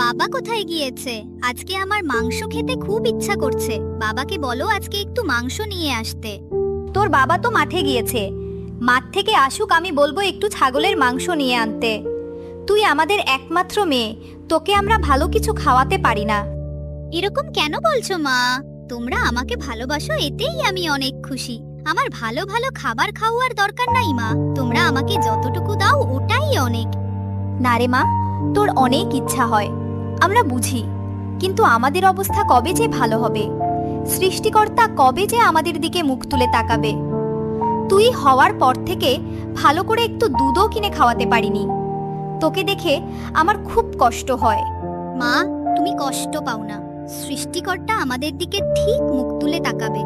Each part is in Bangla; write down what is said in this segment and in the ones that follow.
বাবা কোথায় গিয়েছে? আজকে আমার মাংস খেতে খুব ইচ্ছা করছে। বাবাকে বলো আজকে একটু মাংস নিয়ে আসতে। তোর বাবা তো মাঠে গিয়েছে। মাঠ থেকে আসুক আমি বলব একটু ছাগলের মাংস নিয়ে আনতে। তুই আমাদের একমাত্র মেয়ে তোকে আমরা ভালো কিছু খাওয়াতে পারি না। এরকম কেন বলছো মা? তোমরা আমাকে ভালোবাসো এতেই আমি অনেক খুশি। আমার ভালো ভালো খাবার খাওয়ার দরকার নাই মা। তোমরা আমাকে যতটুকু দাও ওটাই অনেক। না রে মা তোর অনেক ইচ্ছা হয়। আমরা বুঝি, কিন্তু আমাদের অবস্থা কবে যে ভালো হবে? সৃষ্টিকর্তা কবে যে আমাদের দিকে মুখ তুলে তাকাবে? তুই হওয়ার পর থেকে ভালো করে একটু দুধও কিনে খাওয়াতে পারিনি। তোকে দেখে আমার খুব কষ্ট হয়। মা, তুমি কষ্ট পাও না। সৃষ্টিকর্তা আমাদের দিকে ঠিক মুখ তুলে তাকাবে।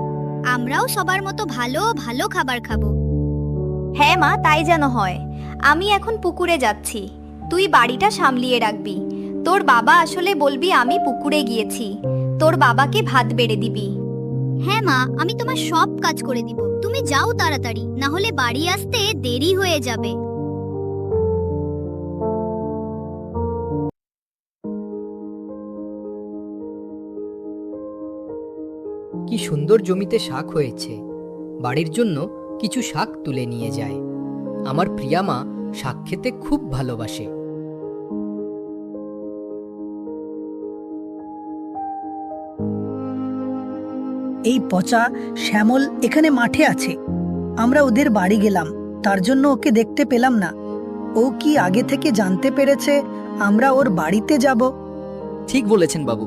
আমরাও সবার মতো ভালো ভালো খাবার খাব। হ্যাঁ মা, তাই যেন হয়। আমি এখন পুকুরে যাচ্ছি। তুই বাড়িটা সামলিয়ে রাখবি। তোর বাবা আসলে বলবি আমি পুকুরে গিয়েছি। তোর বাবাকে ভাত বেড়ে দিবি। হ্যাঁ মা আমি তোমার সব কাজ করে দিব। তুমি যাও তাড়াতাড়ি না হলে বাড়ি আসতে দেরি হয়ে যাবে। কি সুন্দর জমিতে শাক হয়েছে। বাড়ির জন্য কিছু শাক তুলে নিয়ে যায়। আমার প্রিয়া মা শাক খেতে খুব ভালোবাসে। এই পচা শ্যামল এখানে মাঠে আছে। আমরা ওদের বাড়ি গেলাম তার জন্য ওকে দেখতে পেলাম না। ও কি আগে থেকে জানতে পেরেছে আমরা ওর বাড়িতে যাব? ঠিক বলেছেন বাবু।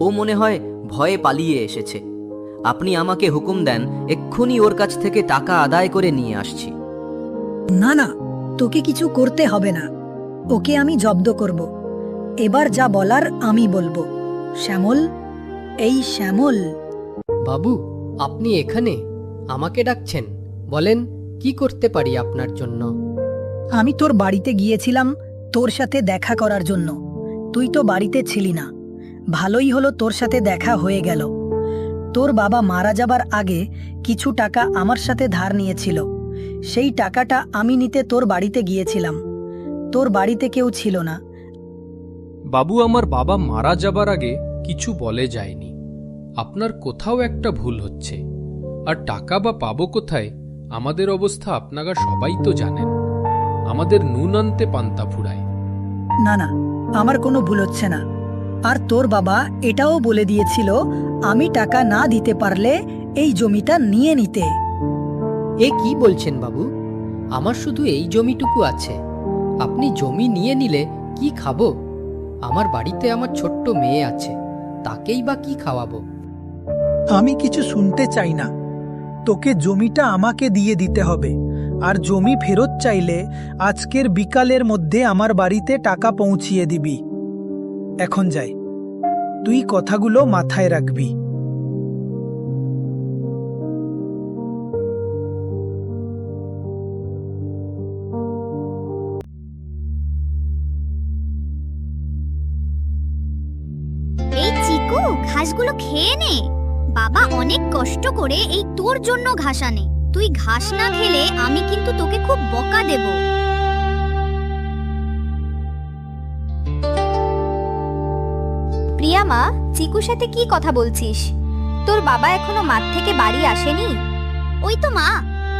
ও মনে হয় ভয়ে পালিয়ে এসেছে। আপনি আমাকে হুকুম দেন এক্ষুনি ওর কাছ থেকে টাকা আদায় করে নিয়ে আসছি। না না তোকে কিছু করতে হবে না। ওকে আমি জব্দ করব। এবার যা বলার আমি বলব। শ্যামল এই শ্যামল। বাবু আপনি এখানে? আমাকে ডাকছেন। বলেন কি করতে পারি আপনার জন্য? আমি তোর বাড়িতে গিয়েছিলাম তোর সাথে দেখা করার জন্য। তুই তো বাড়িতে ছিলি না। ভালোই হলো তোর সাথে দেখা হয়ে গেল। তোর বাবা মারা যাবার আগে কিছু টাকা আমার সাথে ধার নিয়েছিল। সেই টাকাটা আমি নিতে তোর বাড়িতে গিয়েছিলাম। তোর বাড়িতে কেউ ছিল না। বাবু আমার বাবা মারা যাবার আগে কিছু বলে যায়নি। আপনার কোথাও একটা ভুল হচ্ছে। আর টাকা বা পাবো কোথায় আমাদের অবস্থা আপনারা সবাই তো জানেন। আমাদের নুন আনতে পান্তা ফুরায়। না না আমার কোনো ভুল হচ্ছে না। আর তোর বাবা এটাও বলে দিয়েছিল আমি টাকা না দিতে পারলে এই জমিটা নিয়ে নিতে। এ কি বলছেন বাবু? আমার শুধু এই জমিটুকু আছে। আপনি জমি নিয়ে নিলে কি খাব? আমার বাড়িতে আমার ছোট্ট মেয়ে আছে তাকেই বা কি খাওয়াবো? আমি কিছু শুনতে চাই না। তোকে জমিটা আমাকে দিয়ে দিতে হবে। আর জমি ফেরত চাইলে আজকের বিকালের মধ্যে আমার বাড়িতে টাকা পৌঁছিয়ে দিবি। এখন যাই। তুই কথাগুলো মাথায় রাখবি। এই চিকু, ঘাসগুলো খেয়ে নে। বাবা অনেক কষ্ট করে এই তোর জন্য ঘাস আনে। তুই ঘাস না খেলে আমি কিন্তু তোকে খুব বকা দেব। প্রিয়া মা, চিকুর সাথে কি কথা বলছিস? তোর বাবা এখনও মাঠ থেকে বাড়ি আসেনি? ওই তো মা,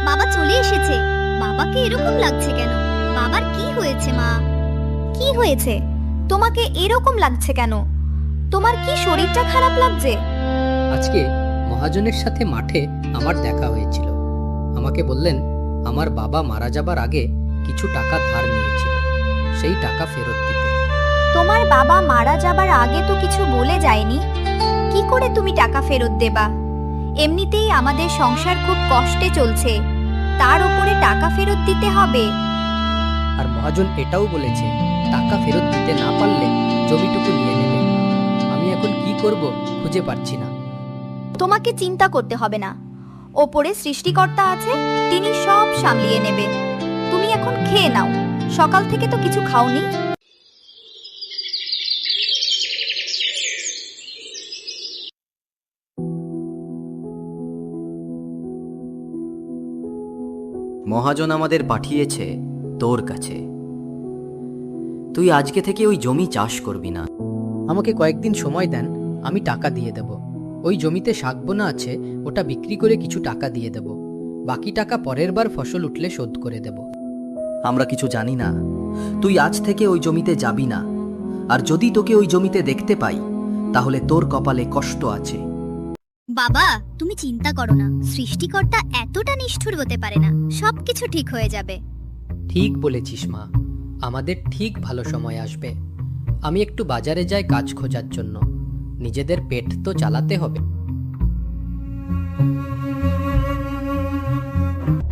বাবা চলে এসেছে। বাবাকে এরকম লাগছে কেন? বাবার কি হয়েছে মা? কি হয়েছে? তোমাকে এরকম লাগছে কেন? তোমার কি শরীরটা খারাপ লাগছে? আজকে মহাজনের সাথে মাঠে আমার দেখা হয়েছিল। আমাকে বললেন আমার বাবা মারা যাবার আগে কিছু টাকা ধার নিয়েছিল। সেই টাকা ফেরত দিতে। তোমার বাবা মারা যাবার আগে তো কিছু বলে যায়নি। কি করে তুমি টাকা ফেরত দেবা? এমনিতেই আমাদের সংসার খুব কষ্টে চলছে। তার উপরে টাকা ফেরত দিতে হবে। আর মহাজন এটাও বলেছে টাকা ফেরত দিতে না পারলে জমিটুকু নিয়ে নেবে। আমি এখন কি করব খুঁজে পাচ্ছি না। তোমাকে চিন্তা করতে হবে না। ওপরে সৃষ্টিকর্তা আছে তিনি সব সামলিয়ে নেবে। তুমি এখন খেয়ে নাও। সকাল থেকে তো কিছু খাওনি। মহাজন আমাদের পাঠিয়েছে তোর কাছে। তুই আজকে থেকে ওই জমি চাষ করবি না। আমাকে কয়েকদিন সময় দেন আমি টাকা দিয়ে দেব। ওই জমিতে শাক বোনা আছে ওটা বিক্রি করে কিছু টাকা দিয়ে দেব। বাকি টাকা পরের বার ফসল উঠলে শোধ করে দেব। আমরা কিছু জানি না। তুই আজ থেকে ওই জমিতে যাবি না। আর যদি তোকে ওই জমিতে দেখতে পাই তাহলে তোর কপালে কষ্ট আছে। বাবা তুমি চিন্তা করো না। সৃষ্টিকর্তা এতটা নিষ্ঠুর হতে পারে না। সবকিছু ঠিক হয়ে যাবে। ঠিক বলেছিস মা। আমাদের ঠিক ভালো সময় আসবে। আমি একটু বাজারে যাই কাজ খোঁজার জন্য। নিজেদের পেট তো চালাতে হবে।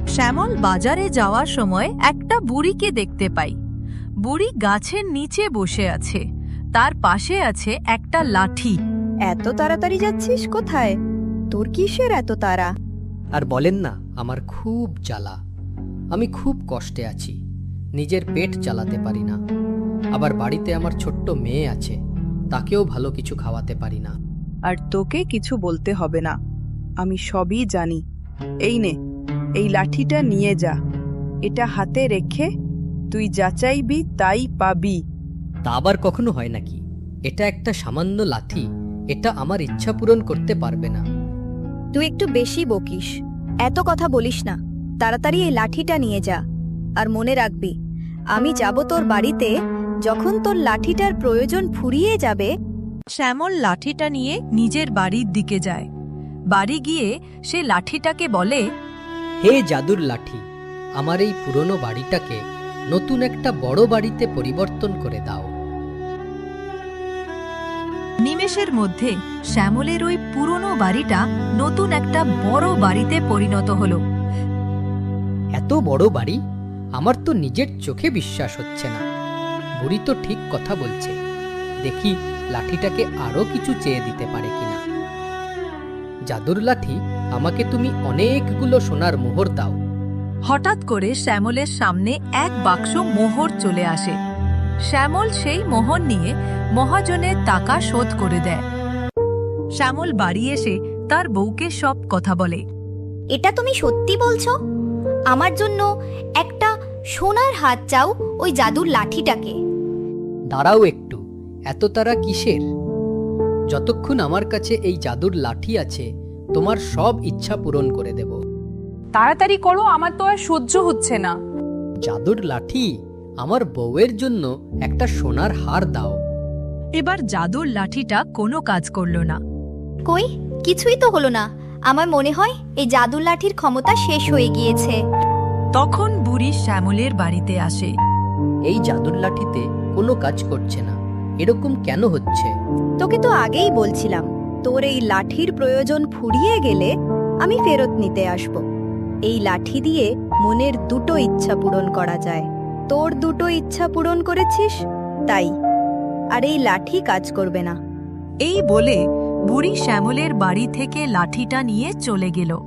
শ্যামল বাজারে যাওয়ার সময় একটা বুড়িকে দেখতে পাই। বুড়ি গাছের নিচে বসে আছে। তার পাশে আছে একটা লাঠি। এত তাড়াতাড়ি যাচ্ছিস কোথায়? তোর কিসের এত তাড়া? আর বলেন না আমার খুব জ্বালা। আমি খুব কষ্টে আছি। নিজের পেট চালাতে পারি না। আবার বাড়িতে আমার ছোট্ট মেয়ে আছে। তাকেও ভালো কিছু খাওয়াতে পারি না। আর তোকে কিছু বলতে হবে না। আমি সবই জানি। এই নে এই লাঠিটা নিয়ে যা। এটা হাতে রেখে তুই যা চাইবি তাই পাবি। তা আবার কখনো হয় নাকি? এটা একটা সামান্য লাঠি এটা আমার ইচ্ছা পূরণ করতে পারবে না। তুই একটু বেশি বকিস। এত কথা বলিস না। তাড়াতাড়ি এই লাঠিটা নিয়ে যা। আর মনে রাখবি আমি যাব তোর বাড়িতে যখন তোর লাঠিটার প্রয়োজন ফুরিয়ে যাবে শ্যামল লাঠিটা নিয়ে নিজের বাড়ির দিকে যায়। বাড়ি গিয়ে সে লাঠিটাকে বলে হে জাদুর লাঠি আমার এই পুরনো বাড়িটাকে নতুন একটা বড় বাড়িতে পরিবর্তন করে দাও। নিমেষের মধ্যে শ্যামলের ওই পুরনো বাড়িটা নতুন একটা বড় বাড়িতে পরিণত হলো। এত বড় বাড়ি আমার তো নিজের চোখে বিশ্বাস হচ্ছে না। বুড়ি তো ঠিক কথা বলছে। দেখি লাঠিটাকে আরও কিছু চেয়ে দিতে পারে কিনা। জাদুর লাঠি আমাকে তুমি অনেকগুলো সোনার মোহর দাও। হঠাৎ করে শ্যামলের সামনে এক বাক্স মোহর চলে আসে। শ্যামল সেই মোহর নিয়ে মহাজনের টাকা শোধ করে দেয়। শ্যামল বাড়ি এসে তার বউকে সব কথা বলে। এটা তুমি সত্যি বলছো? আমার জন্য একটা সোনার হাত চাও ওই জাদুর লাঠিটাকে। দাঁড়াও একটু এত তারা কিসের? যতক্ষণ আমার কাছে এই জাদুর লাঠি আছে তোমার সব ইচ্ছা পূরণ করে দেব। তাড়াতাড়ি করো আমার তো আর সহ্য হচ্ছে না। জাদুর লাঠি আমার বউয়ের জন্য একটা সোনার হার দাও। এবার জাদুর লাঠিটা কোনো কাজ করল না। কই? কিছুই তো হলো না। আমার মনে হয় এই জাদুর লাঠির ক্ষমতা শেষ হয়ে গিয়েছে। তখন বুড়ি শ্যামলের বাড়িতে আসে। এই জাদুর লাঠিতে কোনো কাজ করছে না। এরকম কেন হচ্ছে? তোকে তো আগেই বলছিলাম তোর এই লাঠির প্রয়োজন ফুরিয়ে গেলে আমি ফেরত নিতে আসব। এই লাঠি দিয়ে মনের দুটো ইচ্ছা পূরণ করা যায়। তোর দুটো ইচ্ছা পূরণ করেছিস? তাই। আর এই লাঠি কাজ করবে না। এই বলে বুড়ি শ্যামলের বাড়ি থেকে লাঠিটা নিয়ে চলে গেল।